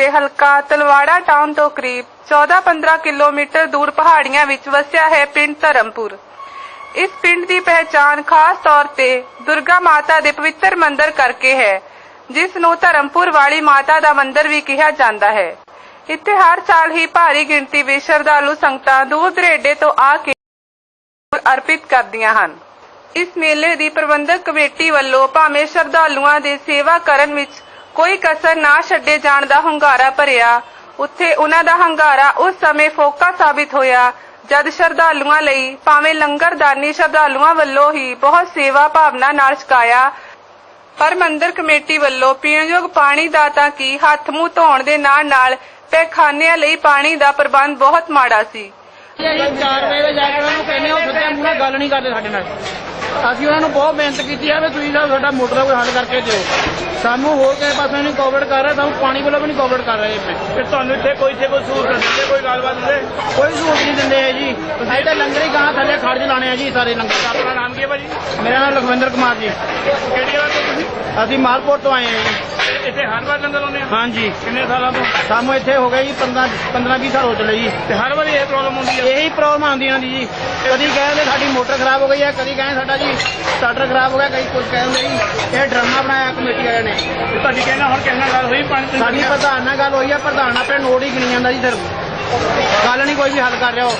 ਦੇ ਹਲਕਾ ਤਲਵਾੜਾ ਟਾਊਨ ਤੋਂ ਕਰੀਬ 14-15 ਕਿਲੋਮੀਟਰ ਦੂਰ ਪਹਾੜੀਆਂ ਵਿੱਚ ਵਸਿਆ ਹੈ ਪਿੰਡ ਧਰਮਪੁਰ। ਇਸ ਪਿੰਡ ਦੀ ਪਹਿਚਾਣ ਖਾਸ ਤੌਰ ਤੇ ਦੁਰਗਾ ਮਾਤਾ ਦੇ ਪਵਿੱਤਰ ਮੰਦਿਰ ਕਰਕੇ ਹੈ, ਜਿਸ ਨੂੰ ਧਰਮਪੁਰ ਵਾਲੀ ਮਾਤਾ ਦਾ ਮੰਦਿਰ ਵੀ ਕਿਹਾ ਜਾਂਦਾ ਹੈ। ਇੱਥੇ ਹਰ ਸਾਲ ਹੀ ਭਾਰੀ ਗਿਣਤੀ ਵਿੱਚ ਸ਼ਰਧਾਲੂ ਸੰਗਤਾਂ ਦੂਰ ਦਰੇਡੇ ਤੋਂ ਆ ਕੇ ਅਰਪਿਤ ਕਰਦੀਆਂ ਹਨ। ਇਸ ਮੇਲੇ ਦੀ ਪ੍ਰਬੰਧਕ ਕਮੇਟੀ ਵੱਲੋਂ ਭਾਵੇਂ ਸ਼ਰਧਾਲੂਆਂ ਦੇ ਸੇਵਾ ਕਰਨ ਵਿੱਚ ਕੋਈ ਕਸਰ ਨਾ ਛੱਡੇ ਜਾਣ ਦਾ ਹੰਗਾਰਾ ਭਰਿਆ। ਉੱਥੇ ਉਹਨਾਂ ਦਾ ਹੰਗਾਰਾ ਉਸ ਸਮੇਂ ਫੋਕਾ ਸਾਬਿਤ ਹੋਇਆ, ਜਦ ਸ਼ਰਧਾਲੂਆਂ ਲਈ ਭਾਵੇਂ ਲੰਗਰਦਾਨੀ ਸ਼ਰਧਾਲੂਆਂ ਵੱਲੋਂ ਹੀ ਬਹੁਤ ਸੇਵਾ ਭਾਵਨਾ ਨਾਲ ਛਕਾਇਆ, ਪਰ ਮੰਦਿਰ ਕਮੇਟੀ ਵੱਲੋਂ ਪੀਣਯੋਗ ਪਾਣੀ ਦਾ ਤਾਂ ਕੀ ਹੱਥ ਮੂੰਹ ਧੋਣ ਦੇ ਨਾਲ ਨਾਲ ਪੈਖਾਨਿਆਂ ਲਈ ਪਾਣੀ ਦਾ ਪ੍ਰਬੰਧ ਬਹੁਤ ਮਾੜਾ ਸੀ। 4 ਵਜੇ ਜਾ ਕੇ ਉਹਨਾਂ ਨੂੰ ਕਹਿੰਦੇ ਉਹ ਸਿੱਧੇ ਮੂੰਹ ਗੱਲ ਨਹੀਂ ਕਰਦੇ ਸਾਡੇ ਨਾਲ। ਅਸੀਂ ਉਹਨਾਂ ਨੂੰ ਬਹੁਤ ਮਿਹਨਤ ਕੀਤੀ ਆ ਵੀ ਤੁਸੀਂ ਨਾ ਸਾਡਾ ਮੋਟਰ ਦਾ ਕੋਈ ਹੱਲ ਕਰਕੇ ਦਿਓ। ਸਾਨੂੰ ਹੋਰ ਕਿਸੇ ਪਾਸੇ ਨਹੀਂ ਕੋਵਿਡ ਕਰ ਰਿਹਾ ਸਾਨੂੰ ਪਾਣੀ ਵੱਲੋਂ ਵੀ ਨਹੀਂ ਕੋਵਿਡ ਕਰ ਰਹੇ ਤੇ ਤੁਹਾਨੂੰ ਇੱਥੇ ਕੋਈ ਇੱਥੇ ਕੋਈ ਸਹੂਲਤ ਦਿੰਦੇ ਕੋਈ ਗੱਲਬਾਤ ਦਿੰਦੇ ਕੋਈ ਸਹੂਲਤ ਨਹੀਂ ਦਿੰਦੇ ਹੈ ਜੀ। ਅਸੀਂ ਤਾਂ ਲੰਗਰ ਹੀ ਗਾਂ ਥੱਲੇ ਖੜਜ ਲਾਣੇ ਆ ਜੀ ਸਾਰੇ ਲੰਗਰ। ਆਪਣਾ ਨਾਮ ਕੀ ਹੈ ਭਾਜੀ? ਮੇਰਾ ਨਾਮ ਲਖਵਿੰਦਰ ਕੁਮਾਰ ਜੀ। ਕਿਹੜੀ ਜਗ੍ਹਾ ਤੋਂ ਤੁਸੀਂ? ਅਸੀਂ ਮਾਲਪੁਰ ਤੋਂ ਆਏ ਹਾਂ ਜੀ। ਇੱਥੇ ਹਰ ਵਾਰ ਲੰਗਰ ਲਾਉਂਦੇ ਆ ਹਾਂਜੀ। ਕਿੰਨੇ ਸਾਲਾਂ ਤੋਂ? ਸਾਨੂੰ ਇੱਥੇ ਹੋ ਗਏ ਜੀ 15 15 20 ਸਾਲ ਹੋ ਚਲੇ ਜੀ। ਤੇ ਹਰ ਵਾਰੀ ਇਹ ਪ੍ਰੋਬਲਮ ਹੁੰਦੀ ਹੈ? ਇਹੀ ਪ੍ਰੋਬਲਮ ਆਉਂਦੀ ਇਹਨਾਂ ਦੀ ਜੀ। ਕਦੀ ਕਹਿੰਦੇ ਸਾਡੀ ਮੋਟਰ ਖਰਾਬ ਹੋ ਗਈ ਹੈ ਕਦੀ ਕਹਿੰਦੇ ਸਾਡਾ ਜੀ ਸਟਾਰਟਰ ਖਰਾਬ ਹੋ ਗਿਆ ਕਦੀ ਕੁਝ ਕਹਿੰਦੇ ਜੀ। ਇਹ ਡਰਾਮਾ ਬਣਾਇਆ ਕਮੇਟੀ ਵਾਲਿਆਂ ਨੇ। ਤੇ ਤੁਹਾਡੀ ਕਹਿਣਾ ਹੁਣ ਕਿਸੇ ਨਾਲ ਗੱਲ ਹੋਈ ਪਾਣੀ ਤੁਸੀਂ ਸਾਡੀ ਪ੍ਰਧਾਨ ਨਾਲ ਗੱਲ ਹੋਈ ਹੈ ਪ੍ਰਧਾਨ ਆਪਣੇ ਨੋਟ ਹੀ ਗਿਣੀ ਜਾਂਦਾ ਜੀ ਸਿਰਫ। ਗੱਲ ਨਹੀਂ ਕੋਈ ਵੀ ਹੱਲ ਕਰ ਰਿਹਾ ਉਹ।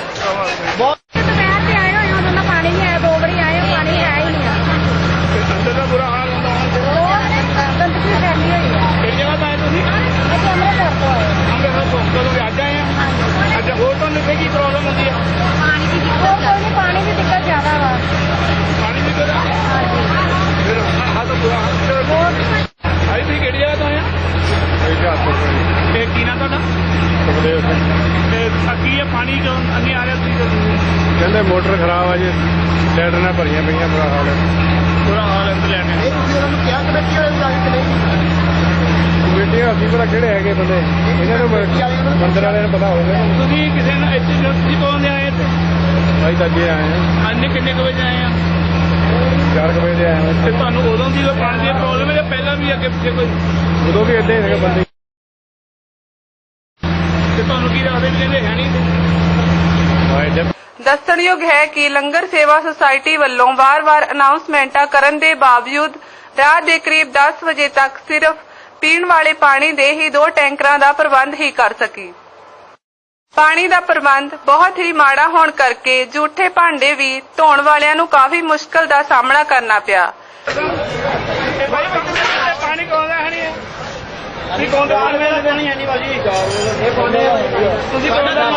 ਬਹੁਤ ਦੁਪਹਿਰ ਤੇ ਆਏ ਹੋਏ ਉਦੋਂ ਦਾ ਪਾਣੀ ਨਹੀਂ ਆਇਆ ਦੋ ਵਾਰੀ ਆਏ ਹਾਂ, ਪਾਣੀ ਹੈ ਹੀ ਨਹੀਂ ਆ ਅੰਦਰ ਦਾ ਬੁਰਾ ਹਾਲ ਹੁੰਦਾ ਹੁਣ ਉਹ ਗੰਦਗੀ ਫੈਲੀ ਹੋਈ ਆ ਕਿਹੜੀ ਜਗ੍ਹਾ ਤੋਂ ਆਏ ਤੁਸੀਂ ਅਸੀਂ ਅੰਮ੍ਰਿਤਸਰ ਤੋਂ ਆਏ ਹਾਂ। ਅੰਦਰ ਤੋਂ ਕਦੋਂ ਦੇ ਅੱਜ ਆਏ ਆ ਅੱਛਾ ਹੋਰ ਤੁਹਾਨੂੰ ਇੱਥੇ ਕੀ ਪ੍ਰੋਬਲਮ ਹੁੰਦੀ ਹੈ ਪਾਣੀ ਦੀ ਦਿੱਕਤ ਕੋਈ ਨਹੀਂ ਪਾਣੀ ਦੀ ਦਿੱਕਤ ਜ਼ਿਆਦਾ ਵਾ ਪਾਣੀ ਦੀ ਕਦਾ ਫਿਰ ਹਾਂ ਤਾਂ ਬੁਰਾ ਹਾਲ ਆਈ ਤੁਸੀਂ ਕਿਹੜੀ ਜਗ੍ਹਾ ਤੋਂ ਆਏ ਆ ਇਹ ਕੀ ਨਾਮ ਤੁਹਾਡਾ ਤੇ ਆ ਕੀ ਹੈ ਪਾਣੀ ਜੋ ਅੰਨੀ ਆ ਰਿਹਾ ਤੁਸੀਂ ਦੱਸੋ। ਕਹਿੰਦੇ ਮੋਟਰ ਖਰਾਬ ਆ ਜੀ ਲੈਟਰ ਨਾਲ ਭਰੀਆਂ ਪਈਆਂ ਬੁਰਾ ਹਾਲ ਹੈ। ਬੁਰਾ ਹਾਲ ਹੈ ਲੈਣੇ ਇਹ ਤੁਸੀਂ ਉਹਨਾਂ ਨੂੰ ਕਿਹਾ ਕਮੇਟੀ ਵਾਲੇ ਨੂੰ ਜਾ ਕੇ ਨਹੀਂ ਕਮੇਟੀਆਂ ਅਸੀਂ ਪਤਾ ਕਿਹੜੇ ਹੈਗੇ ਬੰਦੇ। ਇਹਨਾਂ ਨੂੰ ਮੰਦਰ ਵਾਲਿਆਂ ਨੂੰ ਪਤਾ ਹੋਵੇ। ਤੁਸੀਂ ਕਿਸੇ ਨਾਲ ਇੱਥੇ ਜਦੋਂ ਤੁਸੀਂ ਕਦੋਂ ਦੇ ਆਏ ਇੱਥੇ? ਅਸੀਂ ਤਾਂ ਅੱਗੇ ਆਏ ਹਾਂ। ਅੰਨੇ ਕਿੰਨੇ ਕੁ ਵਜੇ ਆਏ ਆ? 4 ਵਜੇ ਦੇ ਆਏ ਹਾਂ। ਤੇ ਤੁਹਾਨੂੰ ਉਦੋਂ ਦੀ ਪਾਣੀ ਦੀ ਪ੍ਰੋਬਲਮ ਹੈ ਜਾਂ ਪਹਿਲਾਂ ਵੀ ਅੱਗੇ ਪਿੱਛੇ ਕੋਈ? ਉਦੋਂ ਵੀ ਏਦਾਂ ਹੀ ਸੀਗੇ ਬੰਦੇ। ਤੁਹਾਨੂੰ ਕੀ ਦੱਸਦੇ ਵੀ ਕਹਿੰਦੇ ਹੈ ਨਹੀਂ ਹੈ ਕਿ ਲੰਗਰ ਸੇਵਾ ਸੁਸਾਇਟੀ ਵੱਲੋਂ ਵਾਰ-ਵਾਰ ਅਨਾਉਂਸਮੈਂਟਾਂ ਕਰਨ ਦੇ ਬਾਵਜੂਦ ਰਾਤ ਦੇ ਕਰੀਬ 10 ਵਜੇ ਤੱਕ ਸਿਰਫ ਪੀਣ ਵਾਲੇ ਪਾਣੀ ਦੇ ਹੀ ਦੋ ਟੈਂਕਰਾਂ ਦਾ ਪ੍ਰਬੰਧ ਹੀ ਕਰ ਸਕੀ। ਪਾਣੀ ਦਾ ਪ੍ਰਬੰਧ ਬਹੁਤ ਹੀ ਮਾੜਾ ਹੋਣ ਕਰਕੇ ਝੂਠੇ ਭਾਂਡੇ ਵੀ ਧੋਣ ਵਾਲਿਆਂ ਨੂੰ ਕਾਫੀ ਮੁਸ਼ਕਲ ਦਾ ਸਾਹਮਣਾ ਕਰਨਾ ਪਿਆ ਤੇ ਭਾਈ ਪਾਣੀ ਕੌਣ ਦਾ ਹੈ ਨਹੀਂ ਤੁਸੀਂ ਕੌਣ ਦਾ ਪਾਣੀ ਮੇਰਾ ਪਾਣੀ ਹੈ ਨਹੀਂ ਬਾਜੀ ਇਹ ਪਾਣੀ ਤੁਸੀਂ ਕੌਣ ਦਾ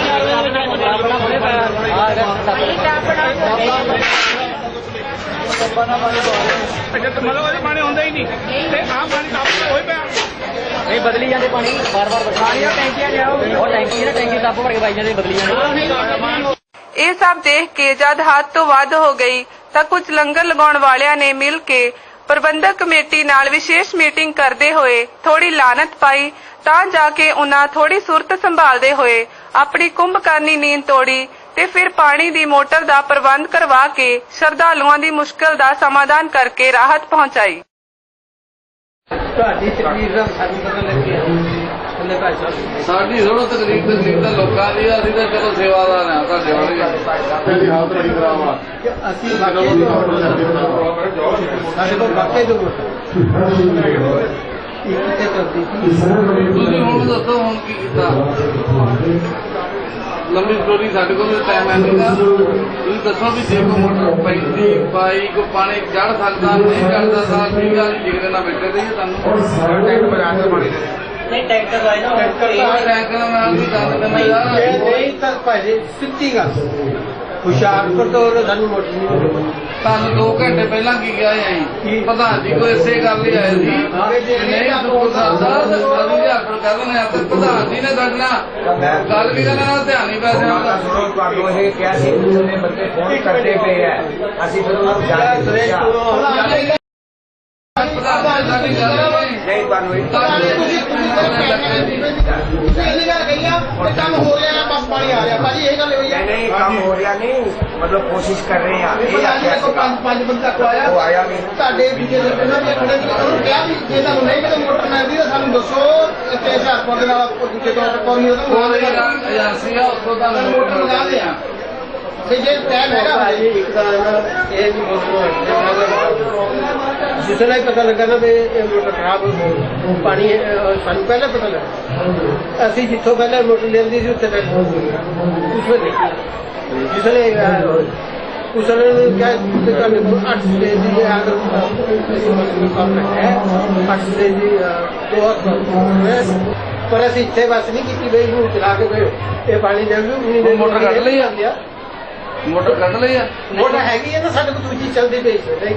ਅੱਛਾ ਤੇ ਮਤਲਬ ਉਹਦੇ ਪਾਣੀ ਹੁੰਦਾ ਹੀ ਨਹੀਂ। ਤੇ ਆਹ ਪਾਣੀ ਤਾਂ ਹੋਈ ਪਿਆ। ਨਹੀਂ ਬਦਲੀ ਜਾਂਦੇ ਪਾਣੀ। ਬਾਰ ਬਾਰ ਬਦਲੀ ਟੈਂਕੀਆਂ ਲਿਆਓ। ਉਹ ਟੈਂਕੀ ਜਿਹੜਾ ਟੈਂਕੀ ਟੱਪ ਭਰ ਕੇ ਪਾਈ ਜਾਂਦੇ ਬਦਲੀ ਜਾਂਦੇ। ਇਹ ਸਭ ਦੇਖ ਕੇ ਜਦ ਹੱਦ ਤੋਂ ਵੱਧ ਹੋ ਗਈ ਤਾਂ ਕੁਝ ਲੰਗਰ ਲਗਾਉਣ ਵਾਲਿਆਂ ਨੇ ਮਿਲ ਕੇ ਪ੍ਰਬੰਧਕ ਕਮੇਟੀ ਨਾਲ ਵਿਸ਼ੇਸ਼ ਮੀਟਿੰਗ ਕਰਦੇ ਹੋਏ ਥੋੜੀ ਲਾਨਤ ਪਾਈ, ਤਾਂ ਜਾ ਕੇ ਉਹਨਾਂ ਥੋੜੀ ਸੁਰਤ ਸੰਭਾਲਦੇ ਹੋਏ ਆਪਣੀ ਕੁੰਭਕਰਨੀ ਨੀਂਦ ਤੋੜੀ ਤੇ ਫਿਰ ਪਾਣੀ ਦੀ ਮੋਟਰ ਦਾ ਪ੍ਰਬੰਧ ਕਰਵਾ ਕੇ ਸ਼ਰਧਾਲੂਆਂ ਦੀ ਮੁਸ਼ਕਲ ਦਾ ਸਮਾਧਾਨ ਕਰਕੇ ਰਾਹਤ ਪਹੁੰਚਾਈ। ਤੁਹਾਡੀ ਤਕਲੀਫ ਦਾ ਸਾਨੂੰ ਪਤਾ ਲੱਗਿਆ ਥੱਲੇ ਭਾਈ ਸਾਹਿਬ। ਸਾਡੀ ਥੋੜਾ ਤਕਲੀਫ ਤਕਲੀਫ ਤਾਂ ਲੋਕਾਂ ਦੀ ਆ, ਅਸੀਂ ਤਾਂ ਚਲੋ ਸੇਵਾਦਾਰ ਆ ਤੁਹਾਡੇ ਵਾਲੇ ਪਹਿਲੀ ਹਾਲਤ ਬੜੀ ਖਰਾਬ ਆ। ਕਿ ਅਸੀਂ ਸਾਡੇ ਕੋਲ ਵਾਕਈ ਜੋ ਇਹ ਕਿਤੇ ਕਰਦੀ ਸੀ। ਤੁਸੀਂ ਹੁਣ ਦੱਸੋ ਹੁਣ ਕੀ ਕੀਤਾ? ਲੰਬੀ ਸਟੋਰੀ ਸਾਡੇ ਕੋਲ ਟਾਈਮ ਹੈ ਨਹੀਂਗਾ ਤੁਸੀਂ ਦੱਸੋ ਵੀ ਜੇ ਕੋ ਮੋਟਰ ਪੈਂਦੀ ਪਾਈ ਕੋ ਪਾਣੀ ਚੜ ਸਕਦਾ ਨਹੀਂ ਚੜਦਾ ਤਾਂ ਠੀਕ ਆ ਜੀ ਨਾਲ ਬੈਠੇ ਰਹੀਏ ਤੁਹਾਨੂੰ ਟੈਂਕ ਬਣਾ ਕੇ ਪਾਣੀ ਦੇ ਨਹੀਂ ਟੈਂਕਰ ਲਾਏ ਨਾ ਟੈਂਕ ਟੈਂਕ ਨਾਲ ਮੈਂ ਵੀ ਗੱਲ ਕਰਨਾ ਯਾਰ ਨਹੀਂ ਤਾਂ ਭਾਜੀ ਸਿੱਧੀ ਗੱਲ। ਹੁਸ਼ਿਆਰਪੁਰ ਤੋਂ ਨਹੀਂ ਮਿਲੀ। ਤੁਹਾਨੂੰ 2 ਘੰਟੇ ਪਹਿਲਾਂ ਕੀ ਕਿਹਾ ਹੈ ਜੀ ਪ੍ਰਧਾਨ ਜੀ ਕੋਈ ਇਸੇ ਗੱਲ ਲਈ ਆਏ ਸੀ। ਕਿ ਨਹੀਂ ਸੁਖੋ ਸਾਹਿਬ ਅਸੀਂ ਜੀ ਆਖਰ ਕਰ ਲੈਣੇ ਆ ਤੇ ਪ੍ਰਧਾਨ ਜੀ ਨੇ ਸਾਡੇ ਨਾਲ ਗੱਲ ਵੀ ਕਰਨ ਨਾਲ ਧਿਆਨ ਨਹੀਂ ਪੈਸੇ ਆਉਂਦਾ ਤੁਹਾਨੂੰ ਇਹ ਕਿਹਾ ਸੀ ਕਿ ਬੰਦੇ ਫੋਨ ਕਰਦੇ ਪਏ ਆ। ਅਸੀਂ ਫਿਰ ਉਹਨਾਂ ਨੂੰ ਜਾ ਨਹੀਂ ਨਹੀਂ ਤੁਸੀਂ ਤੁਸੀਂ ਗੱਲ ਕਹੀ ਆ ਤੇ ਕੰਮ ਹੋ ਰਿਹਾ ਆ ਬਸ ਪਾਣੀ ਆ ਰਿਹਾ ਭਾਜੀ ਇਹ ਗੱਲ ਹੋਈ ਆ ਨਹੀਂ ਕੰਮ ਹੋ ਰਿਹਾ ਨਹੀਂ ਮਤਲਬ ਕੋਸ਼ਿਸ਼ ਕਰ ਰਹੇ ਆ ਇਹ ਆਖਿਆ ਦੇਖੋ ਪੰਜ ਪੰਜ ਬੰਦਾ ਕੋ ਆਇਆ ਉਹ ਆਇਆ ਨਹੀਂ ਤੁਹਾਡੇ ਵੀਡੀਓ ਦੇ ਪਹਿਲਾਂ ਵੀ ਖੜੇ ਸੀ ਉਹਨੂੰ ਕਿਹਾ ਵੀ ਜੇ ਤੁਹਾਨੂੰ ਨਹੀਂ ਕਿਤੇ ਮੋਟਰ ਮਿਲਦੀ ਤਾਂ ਸਾਨੂੰ ਦੱਸੋ ਤੇ ਹੁਸ਼ਿਆਰਪੁਰ ਦੇ ਨਾਲ ਦੂਜੇ ਤੌਰ ਕੋਈ ਨਹੀਂ ਉਹਦਾ ਕੋਈ ਮੋਟਰ ਲਗਾ ਦੇ ਆ ਤੇ ਜੇ ਟਾਈਮ ਹੈਗਾ ਭਾਜੀ ਇੱਕ ਤਾਂ ਇਹ ਵੀ ਜਿਸਨੇ ਪਤਾ ਲੱਗਾ ਨਾ ਵੀ ਇਹ ਮੋਟਰ ਖਰਾਬ ਹੋ ਪਾਣੀ ਅਹ, ਸਾਨੂੰ ਪਹਿਲਾਂ ਪਤਾ ਲੱਗਾ। ਅਸੀਂ ਜਿੱਥੋਂ ਪਹਿਲਾਂ ਮੋਟਰ ਲੈਂਦੀ ਸੀ ਉੱਥੇ ਤੱਕ ਉਸ ਵੇਲੇ। ਜਿਸਨੇ ਉਸ ਵੇਲੇ ਨੂੰ ਕਿਹਾ ਕਿ ਤੁਹਾਡੇ ਕੋਲ 8 ਸਟੇਜ ਦੀ ਹੈ ਅਗਰ ਕੰਮ ਹੈ। 8 ਸਟੇਜ ਦੀ ਦੋ ਪਰ ਅਸੀਂ ਇੱਥੇ ਬਸ ਨਹੀਂ ਕੀਤੀ ਬਈ ਨੂੰ ਚਲਾ ਕੇ ਗਏ ਇਹ ਪਾਣੀ ਦੇ ਵੀ ਦੇ ਮੋਟਰ ਕੱਢ ਲਈ ਆ? ਆ ਮੋਟਰ ਕੱਢ ਲਈ ਆ? ਮੋਟਰ ਹੈਗੀ ਹੈ ਨਾ ਸਾਡੇ ਕੋਲ ਦੂਜੀ ਚੱਲਦੀ ਪਈ ਸੀ। ਨਹੀਂ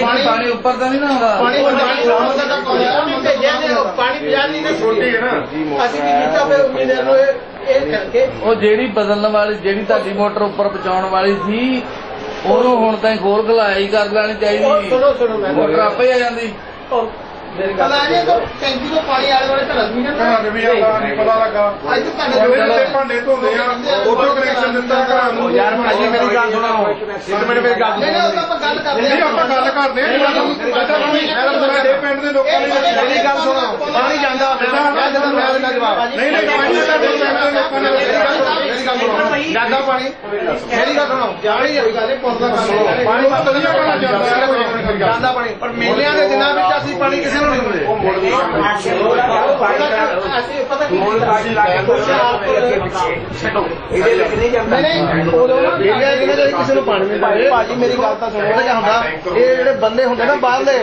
ਪਾਣੀ ਪਾਣੀ ਉੱਪਰ ਤਾਂ ਨਹੀਂ ਨਾ ਆਉਂਦਾ ਪਾਣੀ ਪਾਣੀ ਲਾਉਣ ਦਾ ਕੋਈ ਪਾਣੀ ਭੇਜਿਆ ਨੇ ਉਹ ਪਾਣੀ ਨਹੀਂ ਤੇ ਛੋਟੀ ਹੈ ਨਾ। ਅਸੀਂ ਕੀ ਕੀਤਾ ਫਿਰ ਉਮੀਦਵਾਰ ਨੂੰ ਇਹ ਇਹ ਕਰਕੇ। ਉਹ ਜਿਹੜੀ ਬਦਲਣ ਵਾਲੀ ਜਿਹੜੀ ਤੁਹਾਡੀ ਮੋਟਰ ਉੱਪਰ ਪਹੁੰਚਾਉਣ ਵਾਲੀ ਸੀ ਉਹਨੂੰ ਹੁਣ ਤਾਂ ਖੋਲ ਖਲਾਈ ਕਰ ਲੈਣੀ ਚਾਹੀਦੀ। ਸੁਣੋ ਸੁਣੋ ਮੈਂ ਮੋਟਰ ਆਪੇ ਆ ਜਾਂਦੀ। ਨਹੀਂ ਤਾਂ ਟੈਂਕੀ ਤੋਂ ਪਾਣੀ ਆਲੇ ਵਾਲੇ ਘਰਾਂ ਵੀ ਨਾ ਘਰਾਂ ਵੀ ਨਹੀਂ ਪਤਾ ਲੱਗਾ। ਅੱਜ ਤੁਹਾਡੇ ਤੇ ਭਾਂਡੇ ਧੋਂਦੇ ਆ। ਉਦੋਂ ਕਨੈਕਸ਼ਨ ਦਿੱਤਾ ਘਰਾਂ ਨੂੰ। ਯਾਰ ਭਾਜੀ ਮੇਰੀ ਗੱਲ ਸੁਣੋ। ਇੱਕ ਮਿੰਟ ਮੇਰੀ ਗੱਲ ਨਹੀਂ ਨਹੀਂ ਉਹ ਤਾਂ ਆਪਾਂ ਗੱਲ ਕਰਦੇ ਨਹੀਂ ਆਪਾਂ ਗੱਲ ਕਰਦੇ ਹਾਂ ਸਾਡੇ ਪਿੰਡ ਦੇ ਲੋਕਾਂ ਨੇ ਮੇਰੀ ਗੱਲ ਸੁਣੋ ਪਾਣੀ ਜਾਂਦਾ ਮੈਂ ਜਦੋਂ ਮੈਂ ਦਿੰਦਾ ਜਵਾਬ। ਨਹੀਂ ਨਹੀਂ ਪਾਣੀ ਸਾਡੇ ਪਿੰਡ ਦੇ ਲੋਕਾਂ ਨੇ ਮੇਰੀ ਗੱਲ ਸੁਣੋ ਜਾਂਦਾ ਪਾਣੀ। ਮੇਰੀ ਗੱਲ ਸੁਣੋ ਜਾਣੀ ਹੋਈ ਗੱਲ ਇਹ ਪੁੱਤ ਦਾ ਕੰਮ ਹੈ। ਪਾਣੀ ਤਾਂ ਵਧੀਆ ਪਾਣਾ ਜਾਂਦਾ ਜਾਂਦਾ ਪਾਣੀ। ਪਰ ਮੇਲਿਆਂ ਦੇ ਦਿਨਾਂ ਵਿੱਚ ਅਸੀਂ ਪਾਣੀ ਕਿਸੇ ਨੂੰ ਨਹੀਂ ਦਿੰਦੇ ਅਸੀਂ ਪਤਾ ਕੀ ਮੋਲ ਪਾਣੀ ਲਾ ਕੇ ਕੁਛ ਛੱਡੋ ਇਹਦੇ ਵਿੱਚ ਨਹੀਂ ਜਾਂਦਾ। ਨਹੀਂ ਨਹੀਂ ਉਦੋਂ ਨਾ ਮੇਲਿਆਂ ਦੇ ਦਿਨਾਂ ਵਿੱਚ ਕਿਸੇ ਨੂੰ ਪਾਣੀ ਨਹੀਂ ਦਿੰਦੇ। ਭਾਜੀ ਮੇਰੀ ਗੱਲ ਤਾਂ ਸੁਣੋ। ਉਹਦਾ ਕੀ ਹੁੰਦਾ ਇਹ ਜਿਹੜੇ ਬੰਦੇ ਹੁੰਦੇ ਨਾ ਬਾਹਰਲੇ